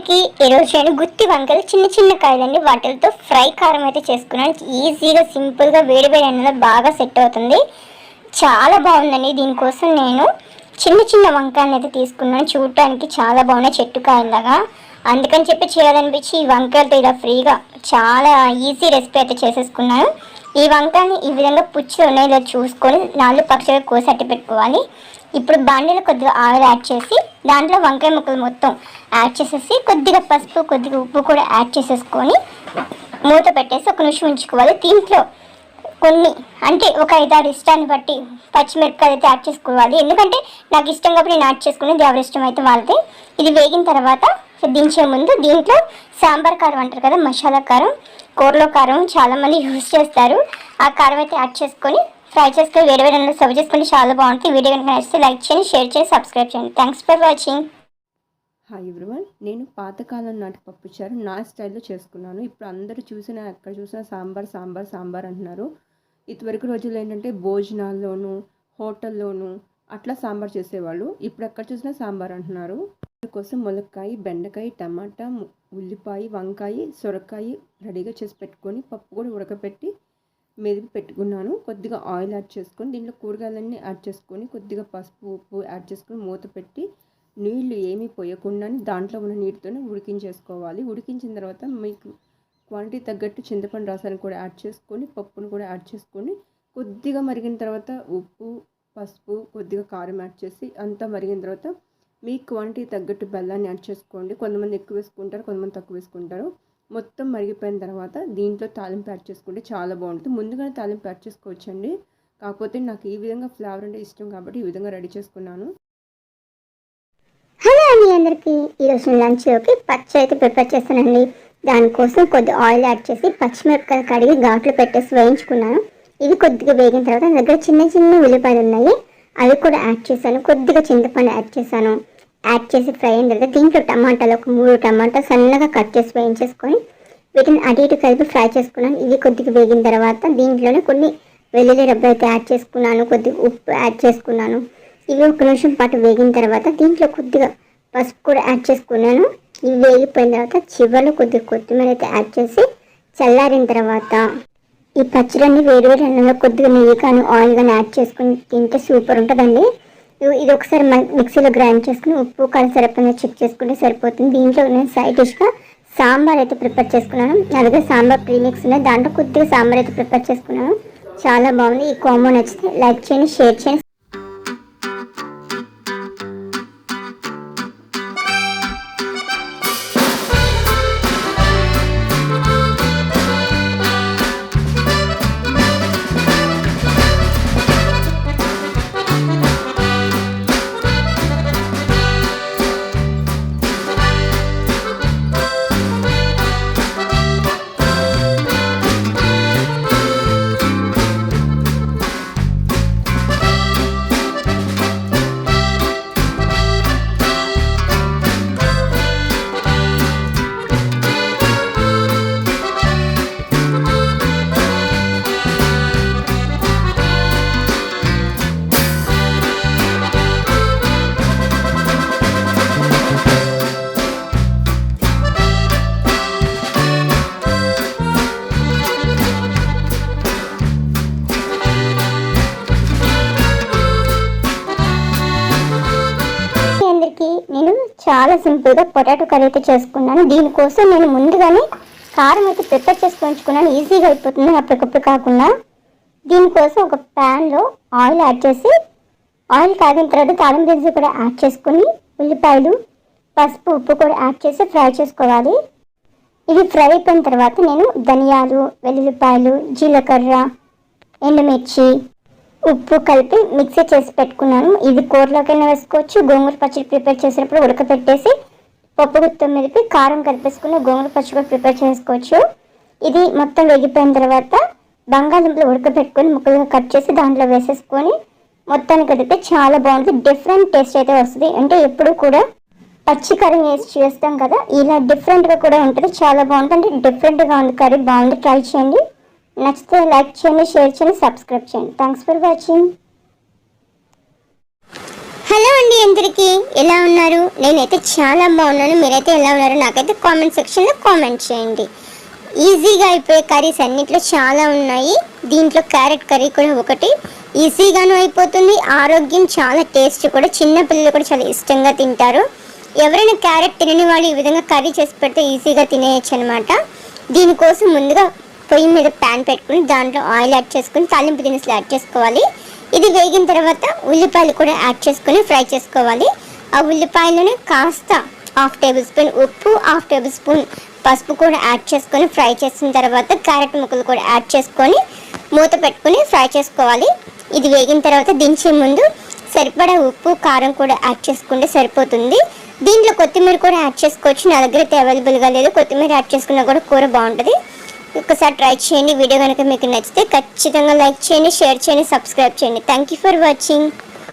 వీటికి ఈరోజు నేను గుత్తి వంకలు చిన్న చిన్న కాయలండి. వాటితో ఫ్రై కారం అయితే చేసుకున్నాను. ఈజీగా సింపుల్గా వేడి వేడి అన్నలో బాగా సెట్ అవుతుంది. చాలా బాగుందండి. దీనికోసం నేను చిన్న చిన్న వంకాయలు అయితే తీసుకున్నాను. చూడటానికి చాలా బాగున్నాయి చెట్టు కాయలాగా అందుకని చెప్పి చేయాలనిపించి ఈ వంకాయలతో ఇలా ఫ్రీగా చాలా ఈజీ రెసిపీ అయితే చేసేసుకున్నాను. ఈ వంకాయని ఈ విధంగా పుచ్చులు ఉన్నాయి చూసుకొని నాలుగు పక్షులు కోసట్టి పెట్టుకోవాలి. ఇప్పుడు బాండీలో కొద్దిగా ఆయిల్ యాడ్ చేసి దాంట్లో వంకాయ ముక్కలు మొత్తం యాడ్ చేసేసి కొద్దిగా పసుపు కొద్దిగా ఉప్పు కూడా యాడ్ చేసేసుకొని మూత పెట్టేసి ఒక నిమిషం ఉంచుకోవాలి. దీంట్లో కొన్ని అంటే ఒక ఐదారు ఇష్టాన్ని బట్టి పచ్చిమిరపకాయలు అయితే యాడ్ చేసుకోవాలి. ఎందుకంటే నాకు ఇష్టం కాబట్టి నేను యాడ్ చేసుకునేది ఎవరి ఇష్టం అయితే వాళ్ళది. ఇది వేగిన తర్వాత దించే ముందు దీంట్లో సాంబార్ కారం అంటారు కదా మసాలా కారం. కూరలో కారం చాలామంది యూజ్ చేస్తారు. ఆ కారం అయితే యాడ్ చేసుకొని ఫ్రై చేసుకొని వేడి వేడి అన్నంలో సర్వ్ చేసుకుంటే చాలా బాగుంటుంది. వీడియో కనుక నచ్చితే లైక్ చేయండి షేర్ చేసి సబ్స్క్రైబ్ చేయండి. Thanks for watching hi everyone నేను పాతకాలం నాటి పప్పుచారు నా స్టైల్లో చేసుకున్నాను. ఇప్పుడు అందరూ చూసిన ఎక్కడ చూసినా సాంబార్ సాంబార్ సాంబార్ అంటున్నారు. ఇదివరకు రోజుల్లో ఏంటంటే భోజనాల్లోనూ హోటల్లోనూ అట్లా సాంబార్ చేసేవాళ్ళు. ఇప్పుడు ఎక్కడ చూసినా సాంబార్ అంటున్నారు. కోసం ములక్కాయ బెండకాయ టమాటా ఉల్లిపాయ వంకాయ సొరకాయ రెడీగా చేసి పెట్టుకొని పప్పు కూడా ఉడకపెట్టి మెదిపి పెట్టుకున్నాను. కొద్దిగా ఆయిల్ యాడ్ చేసుకొని దీంట్లో కూరగాయలన్నీ యాడ్ చేసుకొని కొద్దిగా పసుపు ఉప్పు యాడ్ చేసుకొని మూత పెట్టి నీళ్ళు ఏమీ పోయకుండా దాంట్లో ఉన్న నీటితోనే ఉడికించేసుకోవాలి. ఉడికించిన తర్వాత మీకు క్వాంటిటీ తగ్గట్టు చింతపండు రసాన్ని కూడా యాడ్ చేసుకొని పప్పును కూడా యాడ్ చేసుకొని కొద్దిగా మరిగిన తర్వాత ఉప్పు పసుపు కొద్దిగా కారం యాడ్ చేసి అంతా మరిగిన తర్వాత మీ క్వాంటిటీ తగ్గట్టు బెల్లాన్ని యాడ్ చేసుకోండి. కొంతమంది ఎక్కువ వేసుకుంటారు కొంతమంది తక్కువ వేసుకుంటారు. మొత్తం మరిగిపోయిన తర్వాత దీంట్లో తాలింపు యాడ్ చేసుకుంటే చాలా బాగుంటుంది. ముందుగానే తాలింపు యాడ్ చేసుకోవచ్చండి. కాకపోతే నాకు ఈ విధంగా ఫ్లేవర్ అంటే ఇష్టం కాబట్టి ఈ విధంగా రెడీ చేసుకున్నాను. హలో అండి అందరికీ. ఈరోజు లంచ్లోకి పచ్చి అయితే ప్రిపేర్ చేస్తానండి. దానికోసం కొద్ది ఆయిల్ యాడ్ చేసి పచ్చిమిరపకాయలు కడిగి ఘాట్లు పెట్టేసి వేయించుకున్నాను. ఇవి కొద్దిగా వేగిన తర్వాత నా దగ్గర చిన్న చిన్న ఉల్లిపాయలు ఉన్నాయి. అవి కూడా యాడ్ చేశాను. కొద్దిగా చింతపండు యాడ్ చేశాను. యాడ్ చేసి ఫ్రై అయిన తర్వాత దీంట్లో టమాటాలు ఒక మూడు టమాటా సన్నగా కట్ చేసి వేయించేసుకొని వీటిని అటు ఇటు కలిపి ఫ్రై చేసుకున్నాను. ఇవి కొద్దిగా వేగిన తర్వాత దీంట్లోనే కొన్ని వెల్లుల్లి రబ్బ అయితే యాడ్ చేసుకున్నాను కొద్దిగా ఉప్పు యాడ్ చేసుకున్నాను. ఇవి ఒక నిమిషం పాటు వేగిన తర్వాత దీంట్లో కొద్దిగా పసుపు కూడా యాడ్ చేసుకున్నాను. ఇవి వేగిపోయిన తర్వాత చివరిలో కొద్దిగా కొత్తిమీర అయితే యాడ్ చేసి చల్లారిన తర్వాత ఈ పచ్చడిని వేడి వేడి అన్నంలో కొద్దిగా నెయ్యి కానీ ఆయిల్ కానీ యాడ్ చేసుకుని తింటే సూపర్ ఉంటుందండి. ఇది ఒకసారి మిక్సీలో గ్రైండ్ చేసుకుని ఉప్పు కారం సరిపోయిందో చెక్ చేసుకుంటే సరిపోతుంది. దీంట్లో నేను సైడ్ డిష్గా సాంబార్ అయితే ప్రిపేర్ చేసుకున్నాను. నా దగ్గర సాంబార్ ప్రీమిక్స్ ఉన్నాయి. దాంట్లో కొద్దిగా సాంబార్ అయితే ప్రిపేర్ చేసుకున్నాను. చాలా బాగుంది. ఈ కాంబో నచ్చితే లైక్ చేయండి షేర్ చేయండి. చాలా సింపుల్గా పొటాటో కర్రీ అయితే చేసుకున్నాను. దీనికోసం నేను ముందుగానే కారం అయితే ప్రిపేర్ చేసుకొని ఉంచుకున్నాను. ఈజీగా అయిపోతుంది అప్పటికప్పుడు కాకుండా. దీనికోసం ఒక ప్యాన్లో ఆయిల్ యాడ్ చేసి ఆయిల్ కాగిన తర్వాత తాళం గింజలు కూడా యాడ్ చేసుకుని ఉల్లిపాయలు పసుపు ఉప్పు కూడా యాడ్ చేసి ఫ్రై చేసుకోవాలి. ఇవి ఫ్రై అయిపోయిన తర్వాత నేను ధనియాలు వెల్లుల్లిపాయలు జీలకర్ర ఎండుమిర్చి ఉప్పు కలిపి మిక్సీ చేసి పెట్టుకున్నాను. ఇది కూరలోకైనా వేసుకోవచ్చు. గోంగూర పచ్చడి ప్రిపేర్ చేసినప్పుడు ఉడకపెట్టేసి పప్పు గుత్తం మీదకి కారం కలిపేసుకుని గోంగూర పచ్చడి కూడా ప్రిపేర్ చేసుకోవచ్చు. ఇది మొత్తం వేగిపోయిన తర్వాత బంగాళదుంపలు ఉడకపెట్టుకొని ముక్కలుగా కట్ చేసి దాంట్లో వేసేసుకొని మొత్తానికి అడిగితే చాలా బాగుంటుంది. డిఫరెంట్ టేస్ట్ అయితే వస్తుంది. అంటే ఎప్పుడు కూడా పచ్చి కర్రీ వేసి చేస్తాం కదా ఇలా డిఫరెంట్గా కూడా ఉంటుంది. చాలా బాగుంటుంది. అంటే డిఫరెంట్గా ఉంది. కర్రీ బాగుంది. ట్రై చేయండి. నచ్చితే లైక్ చేయండి షేర్ చేయండి సబ్స్క్రైబ్ చేయండి థ్యాంక్స్ ఫర్ వాచింగ్ హలో అండి అందరికీ. ఎలా ఉన్నారు? నేనైతే చాలా బాగున్నాను. మీరైతే ఎలా ఉన్నారు? నాకైతే కామెంట్ సెక్షన్లో కామెంట్ చేయండి. ఈజీగా అయిపోయే కర్రీస్ అన్నిట్లో చాలా ఉన్నాయి. దీంట్లో క్యారెట్ కర్రీ కూడా ఒకటి. ఈజీగాను అయిపోతుంది. ఆరోగ్యం చాలా టేస్ట్ కూడా. చిన్న పిల్లలు కూడా చాలా ఇష్టంగా తింటారు. ఎవరైనా క్యారెట్ తినని వాళ్ళు ఈ విధంగా కర్రీ చేసి పెడితే ఈజీగా తినేయచ్చు అనమాట దీనికోసం ముందుగా పొయ్యి మీద ప్యాన్ పెట్టుకుని దాంట్లో ఆయిల్ యాడ్ చేసుకుని తాలింపు దినుసులు యాడ్ చేసుకోవాలి. ఇది వేగిన తర్వాత ఉల్లిపాయలు కూడా యాడ్ చేసుకొని ఫ్రై చేసుకోవాలి. ఆ ఉల్లిపాయలను కాస్త హాఫ్ టేబుల్ స్పూన్ ఉప్పు హాఫ్ టేబుల్ స్పూన్ పసుపు కూడా యాడ్ చేసుకొని ఫ్రై చేసిన తర్వాత క్యారెట్ ముక్కలు కూడా యాడ్ చేసుకొని మూత పెట్టుకొని ఫ్రై చేసుకోవాలి. ఇది వేగిన తర్వాత దించే ముందు సరిపడా ఉప్పు కారం కూడా యాడ్ చేసుకుంటే సరిపోతుంది. దీంట్లో కొత్తిమీర కూడా యాడ్ చేసుకోవచ్చు. నా దగ్గర అయితే అవైలబుల్గా లేదు. కొత్తిమీర యాడ్ చేసుకున్నా కూడా కూర బాగుంటుంది. ఒకసారి ట్రై చేయండి. వీడియో కనుక మీకు నచ్చితే ఖచ్చితంగా లైక్ చేయండి షేర్ చేయండి సబ్స్క్రైబ్ చేయండి. Thank you for watching